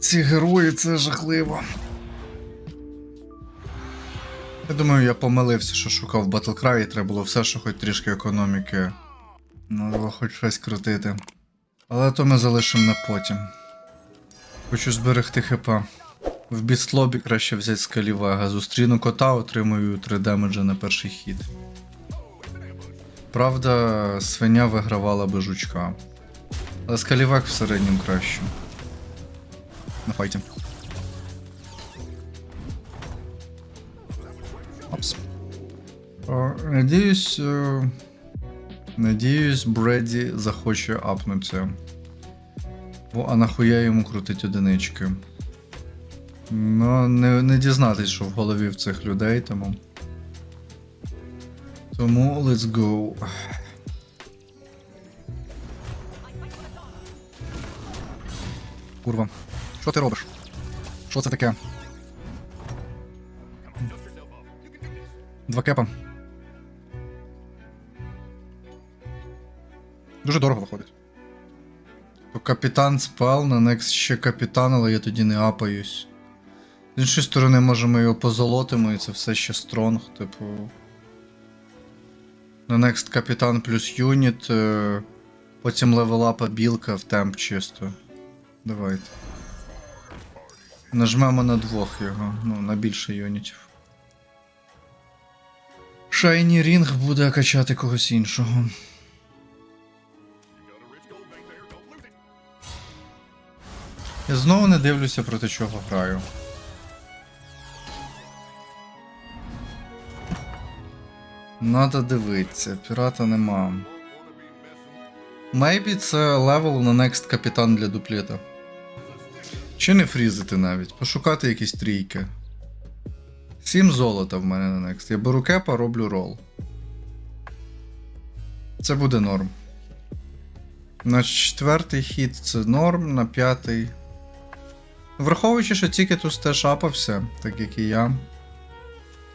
Ці герої це жахливо. Я думаю, я помилився, що шукав Battlecry, і треба було все, що хоч трішки економіки. Надо хоч щось крутити. Але то ми залишимо на потім. Хочу зберегти хп. В бітлобі краще взяти скалівега. Зустріну кота, отримую 3 демеджа на перший хід. Правда, свиня вигравала би жучка. Але скалівег в середньому краще. На файті. Опс. О, надіюсь. е, Надіюсь, Бредді захоче апнутися. Бо а нахуя йому крутить одинички. Ну, не, не дізнатись, що в голові в цих людей, тому. Тому let's go. Курва. Що ти робиш? Що це таке? Два кепа. Дуже дорого виходить. То капітан спал, на некст ще капітан, але я тоді не апаюсь. З іншої сторони, може ми його позолотимо, і це все ще стронг, типу. На next капітан плюс юніт. е, Потім левелапа білка в темп чисто. Давайте. Нажмемо на двох його, ну, на більше юнітів. Шайні Рінг буде качати когось іншого. Я знову не дивлюся проти чого граю. Надо дивитися, пірата нема. Maybe це левел на next капітан для дуплета. Чи не фрізити навіть, пошукати якісь трійки. Сім золота в мене на next. Я беру кепа, роблю рол. Це буде норм. На четвертий хід це норм, на п'ятий. Враховуючи, що тільки тут теж апався, так як і я.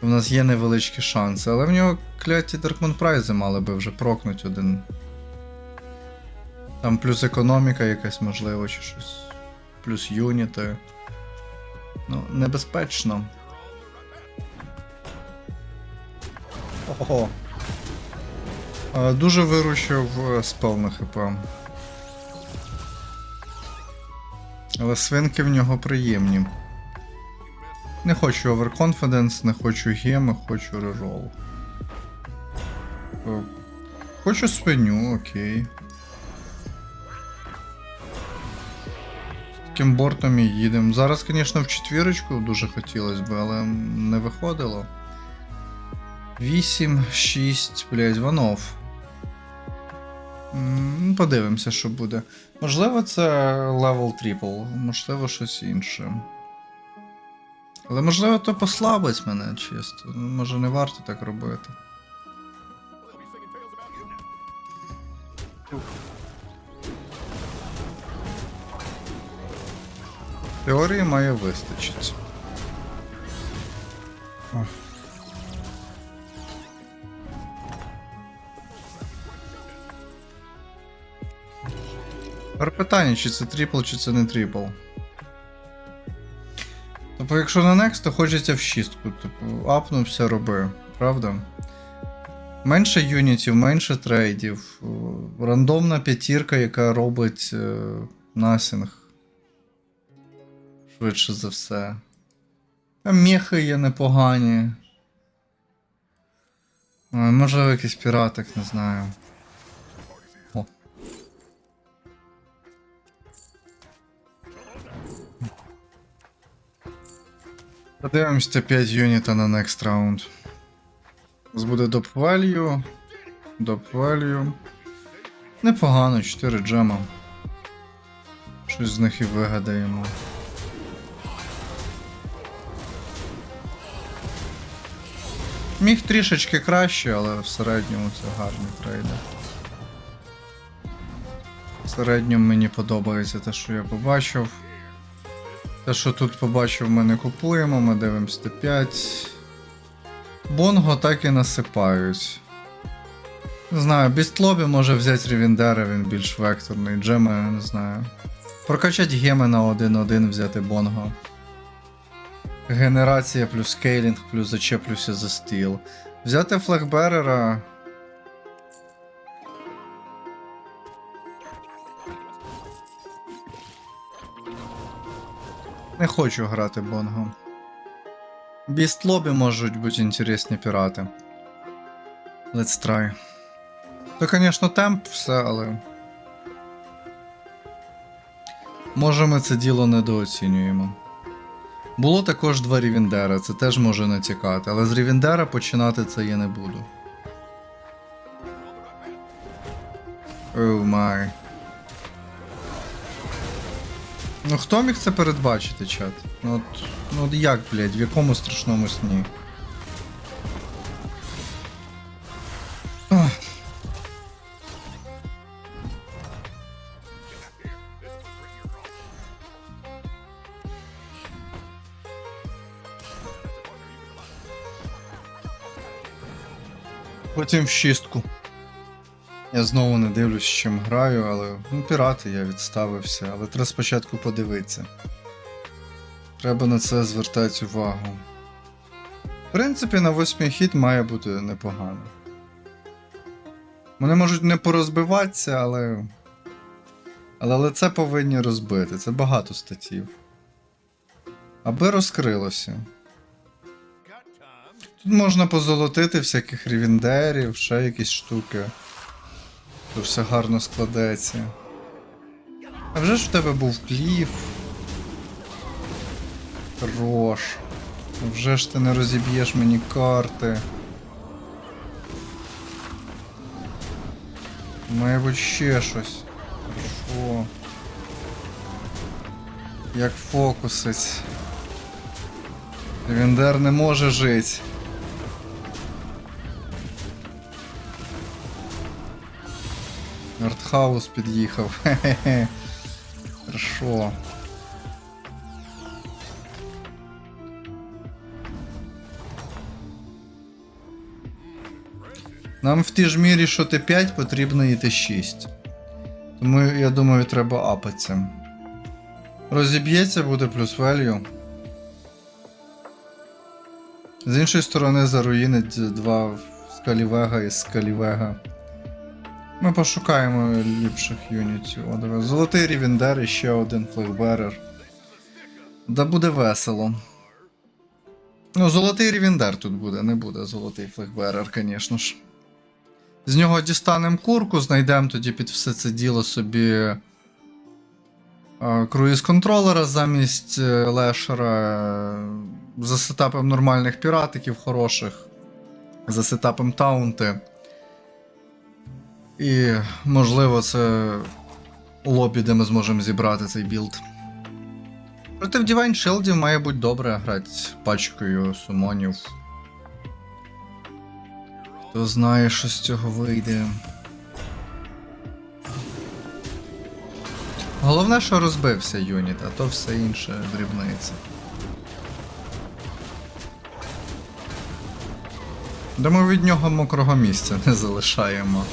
У нас є невеличкі шанси, але в нього кляті Даркмон Прайзи мали би вже прокнуть один. Там плюс економіка якась можливо, чи щось. Плюс юніти. Ну, небезпечно. Ого. Дуже виручив е, спел на хп. Але свинки в нього приємні. Не хочу Overconfidence, не хочу геми, хочу рерол. Е, Хочу свиню, окей. Таким бортом і їдемо. Зараз, звісно, в четвірочку дуже хотілося б, але не виходило. 8, 6, блядь, ванов. Подивимося, що буде. Можливо, це левел трипл, можливо, щось інше. Але можливо, то послабить мене чисто. Може не варто так робити. Теорії має вистачити. О. Тепер питання, чи це трипл, чи це не трипл. Тобто, якщо на next, то хочеться в шістку. Типу, апнувся, роби, правда? Менше юнітів, менше трейдів. Рандомна п'ятірка, яка робить е, насінг. Швидше за все. А мехи є непогані. Ой, Можливо, якийсь піратик, не знаю. О. Подивимось 5 юніта на next раунд. У нас буде доп value. Доп value. Непогано, 4 джема. Щось з них і вигадаємо. Міг трішечки краще, але в середньому це гарні трейди. В середньому мені подобається те, що я побачив. Те, що тут побачив, ми не купуємо, ми дивимося Т5. Бонго так і насипають. Не знаю, Бістлобі може взяти Рівіндера, він більш векторний. Джема, не знаю. Прокачать геми на 1-1, взяти бонго. Генерація плюс скейлінг, плюс зачеплюся за стіл. Взяти флегберера. Не хочу грати бонго. Біст лобі можуть бути інтересні пірати. Let's try. То, звісно, темп, все, але. Може, ми це діло недооцінюємо. Було також два Рівіндера, це теж може натякати, але з Рівіндера починати це я не буду. Оу май. Ну хто міг це передбачити, чат? Ну от, ну от як, блядь, в якому страшному сні? Потім в шістку. Я знову не дивлюсь, з чим граю, але ну, пірати я відставився, але треба спочатку подивитися. Треба на це звертати увагу. В принципі, на восьмий хід має бути непогано. Вони можуть не порозбиватися, але. Але лице повинні розбити. Це багато статів. Аби розкрилося. Тут можна позолотити всяких рівіндерів, ще якісь штуки. То все гарно складеться. А вже ж в тебе був кліф. Хорош. Вже ж ти не розіб'єш мені карти. Має бути ще щось. Хорошо. Як фокусить. Рівендер не може жити. Артхаус під'їхав. Хе-хе-хе. Хорошо. Нам в тій ж мірі, що Т5, потрібно і Т6. Тому я думаю, треба апатися. Розіб'ється, буде плюс value. З іншої сторони, заруїнить два Скалівега і Скалівега. Ми пошукаємо ліпших юнітів. Золотий рівендер і ще один флегберер. Да буде весело. Ну, золотий рівендер тут буде, не буде золотий флегберер, звісно ж. З нього дістанемо курку, знайдемо тоді під все це діло собі. е, Круїз контролера замість е, лешера. За сетапом нормальних піратиків хороших. За сетапом таунти. І, можливо, це лобі, де ми зможемо зібрати цей білд. Проти в Divine Shield має бути добре грати пачкою сумонів. Хто знає, що з цього вийде. Головне, що розбився юніт, а то все інше дрібниця. Ми від нього мокрого місця не залишаємо.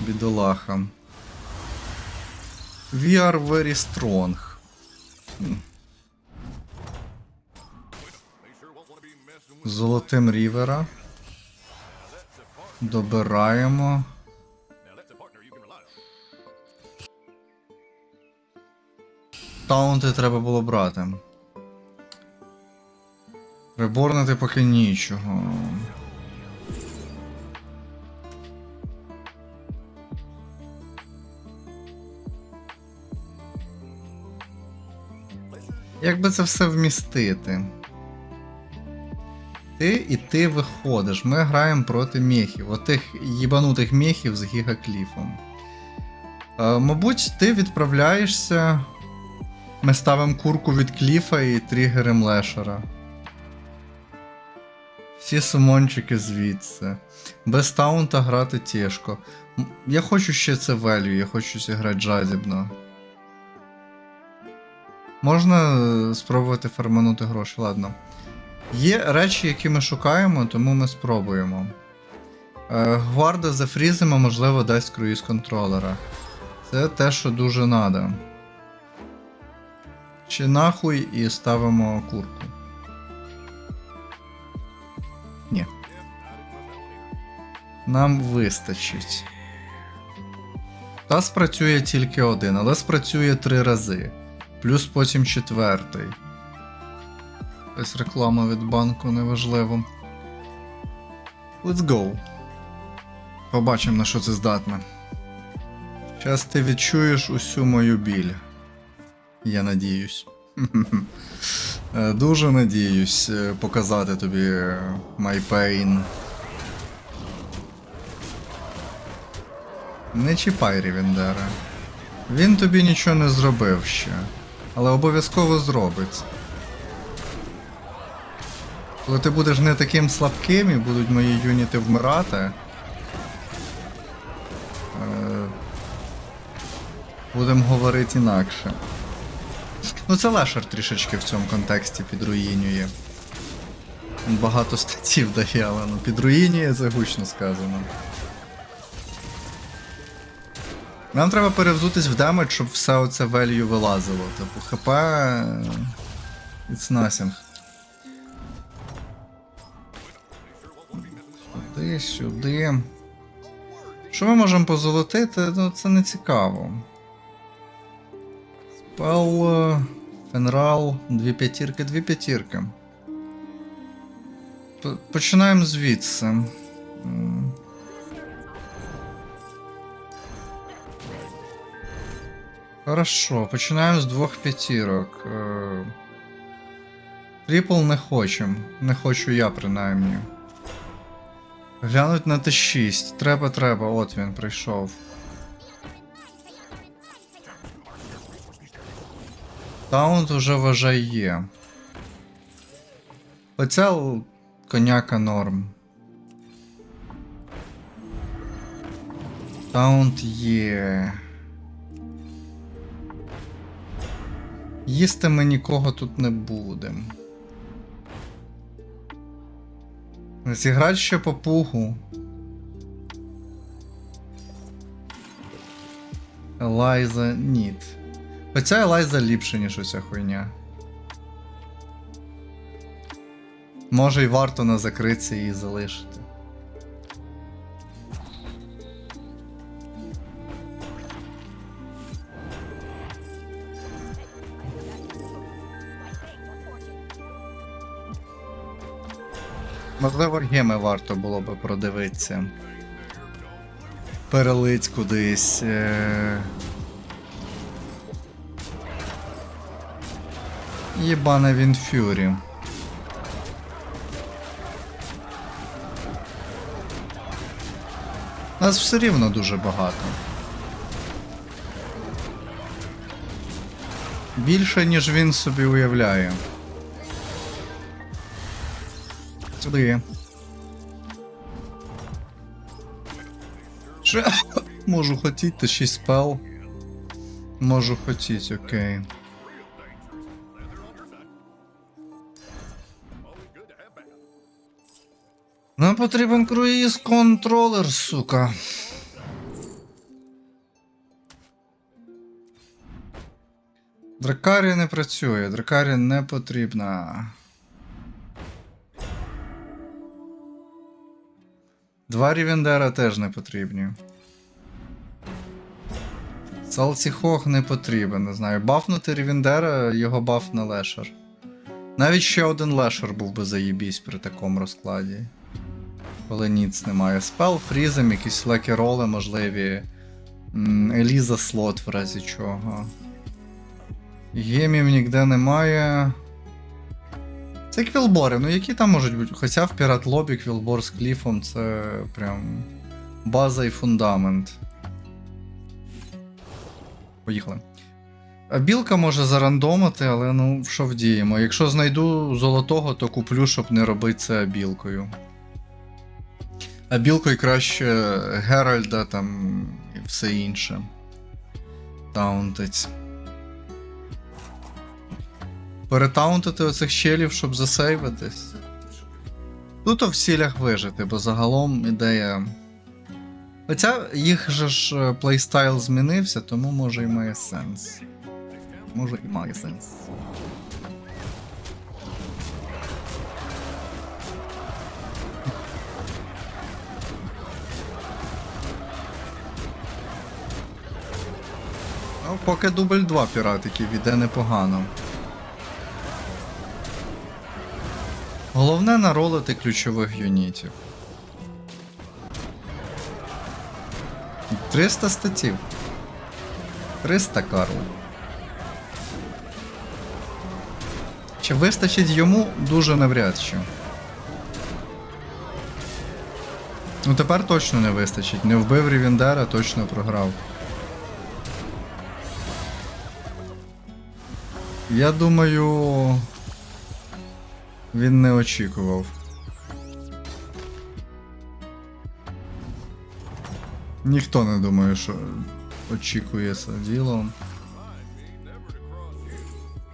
Бідолахам. We are very strong. Золотим рівера. Добираємо. Таунти треба було брати. Реборнити поки нічого. Як би це все вмістити? Ти і ти виходиш. Ми граємо проти мехів. Отих їбанутих мехів з гігакліфом. Е, мабуть, ти відправляєшся. Ми ставимо курку від кліфа і тригером лешера. Всі сумончики звідси. Без таунта грати тяжко. Я хочу ще це велю, я хочу зіграти жадібно. Можна е, спробувати фарманути гроші, ладно. Є речі, які ми шукаємо, тому ми спробуємо. Е, Гварда за фрізами, можливо, дасть круїз контролера. Це те, що дуже треба. Чи нахуй і ставимо курку. Ні. Нам вистачить. Та спрацює тільки один, але спрацює три рази. Плюс потім четвертий. Ось реклама від банку неважливо. Let's go. Побачимо, на що це здатне. Зараз ти відчуєш усю мою біль. Я надіюсь. Е, Дуже надіюсь е, показати тобі е, my pain. Не чіпай Рівендера. Він тобі нічого не зробив ще, але обов'язково зробить. Коли ти будеш не таким слабким і будуть мої юніти вмирати. Е, Будемо говорити інакше. Ну це Лешер трішечки в цьому контексті підруїнює. Багато статтів дає, але ну підруїнює це гучно сказано. Нам треба перевзутись в демедж, щоб все оце value вилазило. Типу ХП. е, It's nothing. Сюди, сюди. Що ми можемо позолотити? Ну це не цікаво. Спел, е, Фенрал, дві п'ятірки, дві п'ятірки. Починаємо звідси. Хорошо, починаємо з двох п'ятірок. Е, Трипл не хочем. Не хочу я принаймні. Глянуть на Т6. Треба, треба, от він прийшов. Таунт уже вважай є. Оця коняка норм. Таунт є. Їсти ми нікого тут не будемо. Зіграть ще попугу. Елайза ніт. Хоча Елайза ліпше, ніж оця хуйня. Може й варто на закритці її залишити. Можливо, геми варто було би продивитися. Перелить кудись. Е... Єбане він фюрі. Нас все рівно дуже багато. Більше, ніж він собі уявляє. Сюди. Ще можу хотіти, та 6 спел. Можу хотіти, окей. Нам потрібен круїз контролер, сука. Дракарі не працює, дракарі не потрібна. Два Рівендера теж не потрібні. Салціхох не потрібен, не знаю. Бафнути Рівендера, його баф на лешер. Навіть ще один лешер був би заєбісь при такому розкладі. Коли ніц немає. Спел, фрізем, якісь лекі роли можливі. Еліза слот в разі чого. Гемів ніде немає. Це квілбори, ну які там можуть бути? Хоча в Пірат Лобі квілбор з кліфом це прям база і фундамент. Поїхали. Білка може зарандомити, але ну що вдіємо. Якщо знайду золотого, то куплю, щоб не робити це білкою. А білкою краще Геральда там і все інше. Таунтить. Перетаунтити оцих щелів, щоб засейвитись. Тут в цілях вижити, бо загалом ідея. Хоча їх же ж е, плейстайл змінився, тому може і має сенс. може і має сенс. Ну, поки дубль 2 піратиків іде непогано. Головне наролити ключових юнітів. 300 статів. 300 Карл. Чи вистачить йому дуже навряд чи. Ну тепер точно не вистачить. Не вбив Рівіндера, точно програв. Я думаю. Він не очікував. Ніхто не думає, що очікує це діло.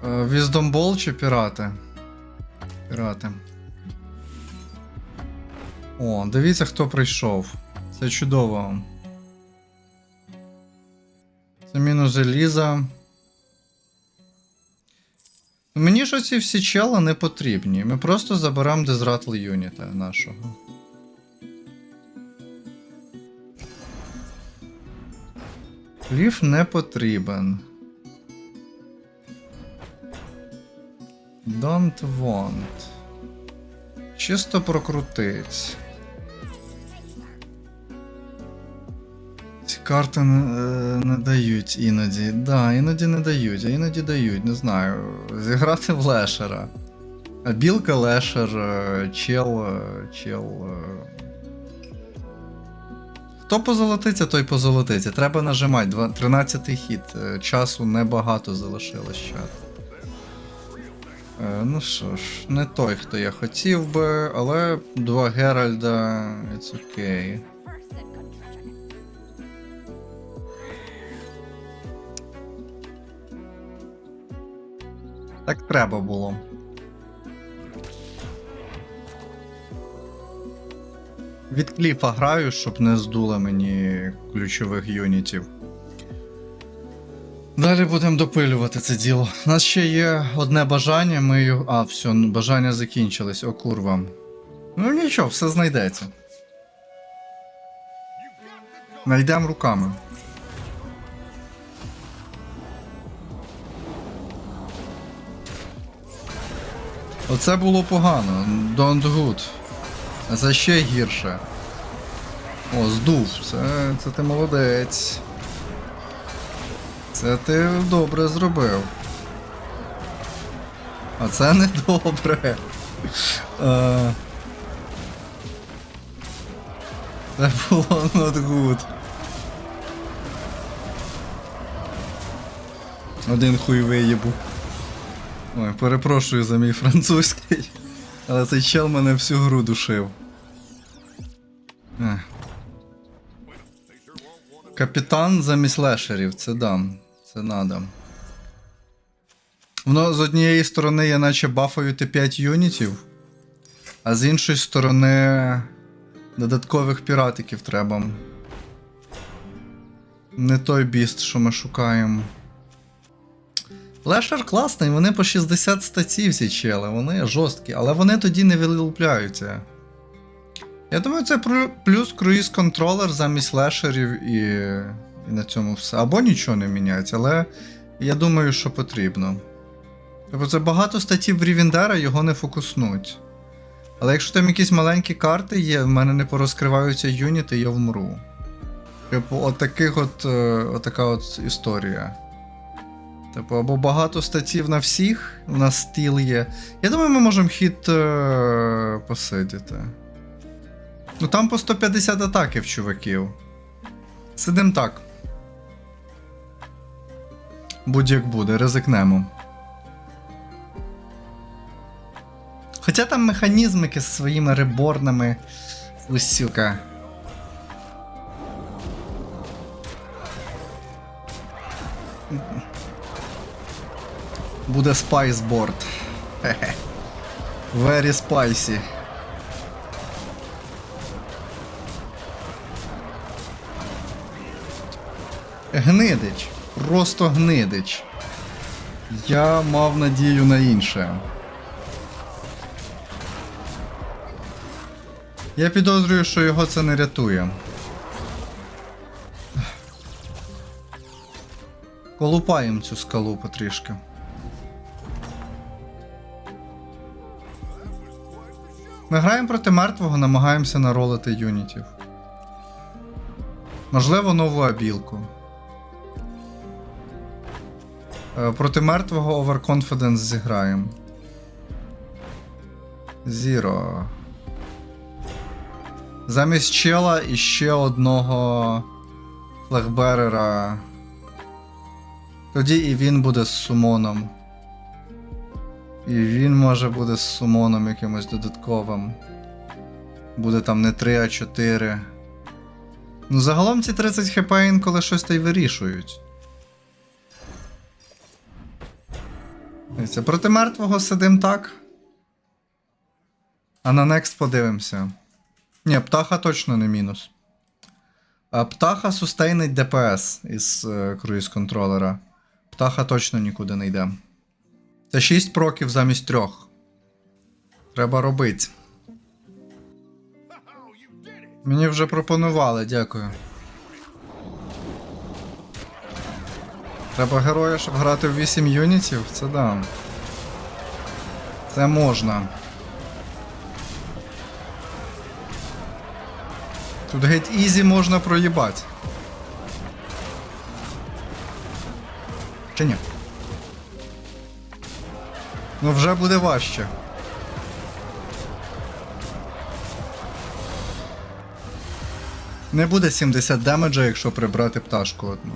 Е, Віздомбол чи пірати? Пірати. О, дивіться, хто прийшов. Це чудово. Це мінус Еліза. Мені ж оці всі чела не потрібні. Ми просто заберемо дезратл юніта нашого. Ліф не потрібен. Don't want. Чисто прокрутить. Карти не, е, не дають іноді. Да, іноді не дають, а іноді дають, не знаю. Зіграти в лешера. Білка лешер, е, чел. е, чел. Хто позолотиться, той позолотиться. Треба нажимати. Два- 13 хід. Часу небагато залишилось чат. Е, Ну що ж, не той, хто я хотів би, але два Геральда. It's okay. Так треба було. Від кліфа граю, щоб не здуло мені ключових юнітів. Далі будемо допилювати це діло. У нас ще є одне бажання, ми його. А, все, бажання закінчились, о курва. Ну нічого, все знайдеться. Найдемо руками. Оце було погано. Don't good. Це ще гірше. О, здув. Це, це ти молодець. Це ти добре зробив. А це не добре. Е, Це було not good. Один хуй виїбу. Ой, перепрошую за мій французький. Але цей чел мене всю гру душив. Ех. Капітан замість лешерів, це дам. Це надо. Воно з однієї сторони я наче бафаю Т5 юнітів, а з іншої сторони додаткових піратиків треба. Не той біст, що ми шукаємо. Лешер класний, вони по 60 статів ці чели, вони жорсткі, але вони тоді не вилупляються. Я думаю, це плюс круїз контролер замість лешерів і, і на цьому все. Або нічого не міняється, але я думаю, що потрібно. Тобто це багато статів в Рівіндера його не фокуснуть. Але якщо там якісь маленькі карти є, в мене не порозкриваються юніти, я вмру. Типу, от таких от, е, отака от історія. Типу, або багато статів на всіх, у нас стіл є. Я думаю, ми можемо хід е- посидіти. Ну там по 150 атаків, чуваків. Сидим так. Будь-як буде, ризикнемо. Хоча там механізмики з своїми реборнами. Усюка. Буде спайсборд. Хе-хе. Very spicy. Гнидич. Просто гнидич. Я мав надію на інше. Я підозрюю, що його це не рятує. Колупаємо цю скалу потрішки. Ми граємо проти мертвого, намагаємося наролити юнітів. Можливо, нову абілку. Е, Проти мертвого Overconfidence зіграємо. Зіро. Замість чела і ще одного флегберера. Тоді і він буде з сумоном. І він може буде з сумоном якимось додатковим. Буде там не 3, а 4. Ну, загалом ці 30 хп інколи щось та й вирішують. Дивіться, проти мертвого сидим так. А на next подивимося. Ні, птаха точно не мінус. А птаха сустейнить ДПС із е, круїз контролера. Птаха точно нікуди не йде. Це 6 проків замість 3. Треба робити. Мені вже пропонували, дякую. Треба героя, щоб грати в 8 юнітів? Це да. Це можна. Тут геть ізі можна проїбати. Чи ні? Ну вже буде важче. Не буде 70 демеджа, якщо прибрати пташку одну.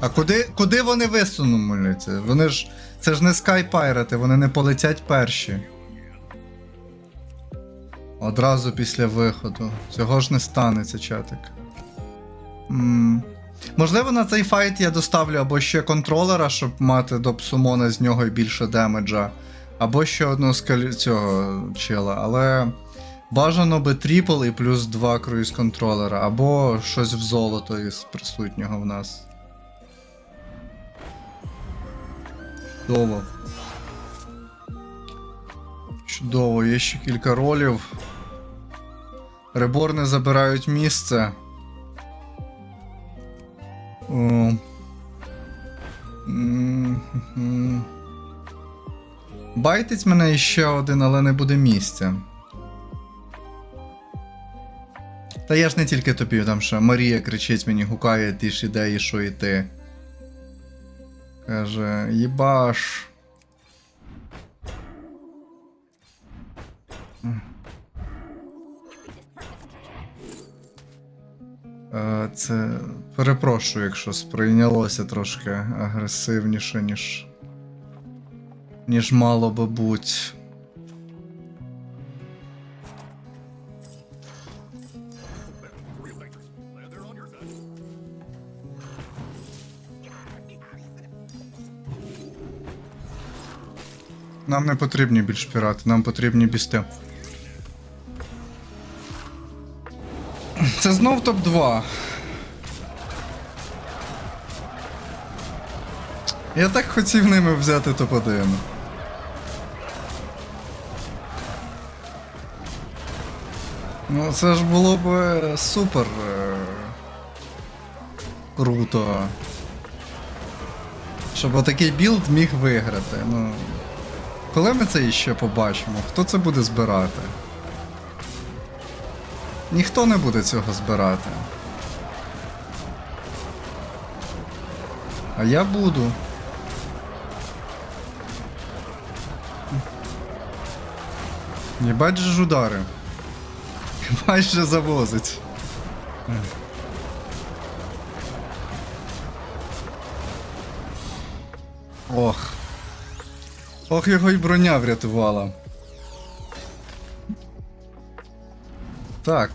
А куди, куди вони висунулися? Вони ж. Це ж не скайпайрати, вони не полетять перші. Одразу після виходу. Цього ж не станеться, чатик. м Можливо, на цей файт я доставлю або ще контролера, щоб мати до псумона з нього більше демеджа, або ще одного скалі... цього чела, але бажано би тріпл і плюс 2 круїз контролера, або щось в золото із присутнього в нас. Чудово. Чудово, є ще кілька ролів. Реборни забирають місце. Байтить мене іще один, але не буде місця. Та я ж не тільки тобі, там що Марія кричить мені, гукає ті ж ідеї, що і ти. Каже, їбаш. Е, Це перепрошую, якщо сприйнялося трошки агресивніше, ніж. ніж мало би бути. Нам не потрібні більш пірати, нам потрібні бісти. Це знов топ-2. Я так хотів ними взяти топ-1. Ну, це ж було б е, супер. е, Круто. Щоб отакий білд міг виграти. Ну. Коли ми це іще побачимо? Хто це буде збирати? Ніхто не буде цього збирати. А я буду. Єбать же ж удари. Єбать же завозить. Ох. Ох, його й броня врятувала. Так.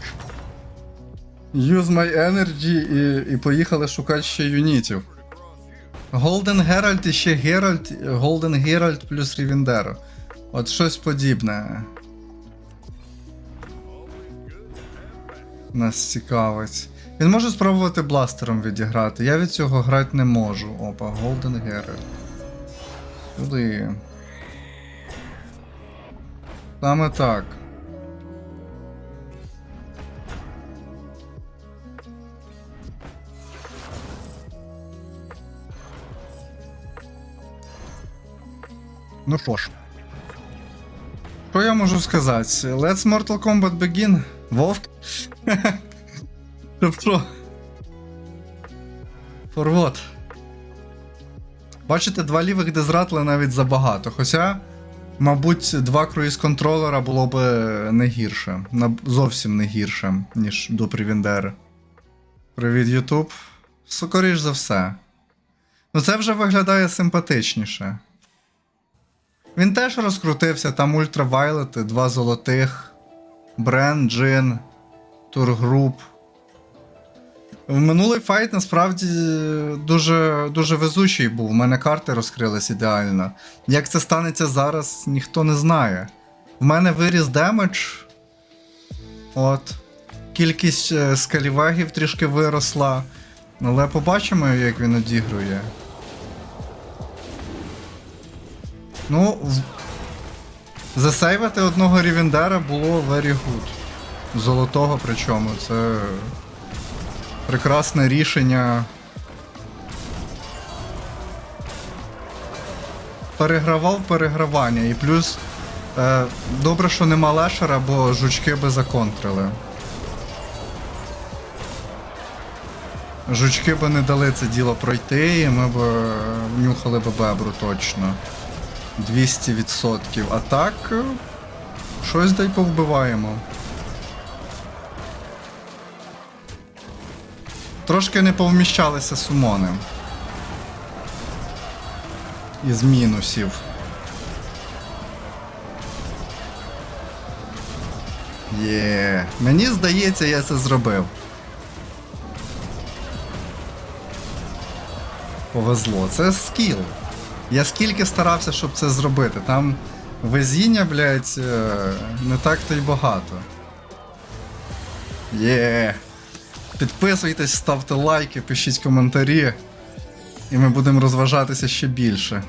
Use my energy і, і поїхали шукати ще юнітів. Golden Herald і ще Herald, Golden Herald плюс Рівендеро. От щось подібне. Нас цікавить. Він може спробувати бластером відіграти. Я від цього грати не можу. Опа, Golden Garret. Сюди. Саме так. Ну що ж. Що я можу сказати? Let's Mortal Kombat Begin. Вовк? Щоб що? Бачите, два лівих дезратли навіть забагато. Хоча, мабуть, два круїз контролера було б не гірше. Зовсім не гірше, ніж до Привіндери. Привіт, Ютуб. Скоріш за все. Ну це вже виглядає симпатичніше. Він теж розкрутився, там ультравайлети, два золотих, Брен, Джин, Тургруп. Минулий файт насправді дуже, дуже везучий був. У мене карти розкрились ідеально. Як це станеться зараз, ніхто не знає. В мене виріс демедж. От. Кількість е, скалівагів трішки виросла. Але побачимо, як він одігрує. Ну, засейвити одного рівендера було very good. Золотого причому. Це прекрасне рішення. Перегравав перегравання. І плюс е, добре, що нема лешера, бо жучки би законтрили. Жучки би не дали це діло пройти, і ми б е, нюхали б бебру точно. 200%. А так. е, Щось дай повбиваємо. Трошки не повміщалися сумони. Із мінусів. Є. Мені здається, я це зробив. Повезло. Це скіл. Я скільки старався, щоб це зробити. Там везіння, блядь, е, не так то й багато. Є. Підписуйтесь, ставте лайки, пишіть коментарі. І ми будемо розважатися ще більше.